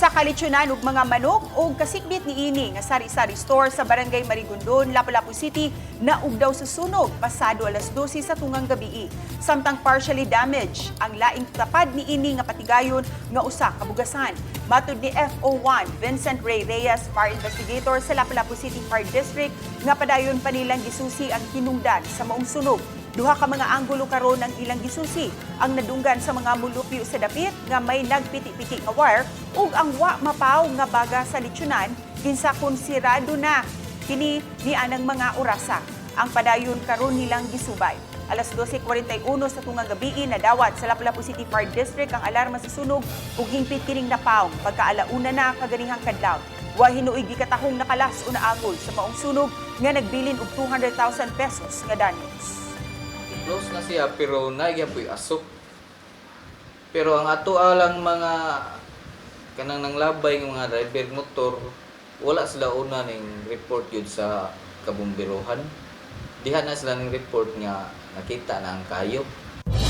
Usa ka lechyonan ug mga manok ug kasikbit ni ini nga sari-sari store sa Barangay Marigondon, Lapu-Lapu City na daw sa sunog pasado alas 12 sa tungang gabi. Samtang partially damaged ang laing tapad ni ini nga patigayon nga usa ka bugasan. Matud ni FO1 Vincent Ray Reyes, Fire Investigator sa Lapu-Lapu City Fire District, nga padayon pa nilang gisusi ang hinungdan sa maong sunog. Duha ka mga anggulo karon ang ilang gisusi ang nadunggan sa mga mulupyo sa dapit nga may nagpiti-piti nga wire ug ang wa mapaw nga baga sa litsyonan kinsa konsirado na kini ni anang mga orasa. Ang padayon karon nilang gisubay. Alas 12.41 sa tungang gabi nadawat sa Lapu-Lapu City Fire District ang alarma sa sunog ug hingpit kining napaw pagkaalauna na kaganihang kadlaw. Wa hinuoy gikatahong nakalas o naagol sa paong sunog nga nagbilin og 200,000 pesos nga damage. Close na siya pero naigya po'y asok. Pero ang ato alang mga kanang nang labay ng mga driver motor wala sila una ning report yun sa kabumbiruhan. Diha na sila ning report nga nakita na ang kayo.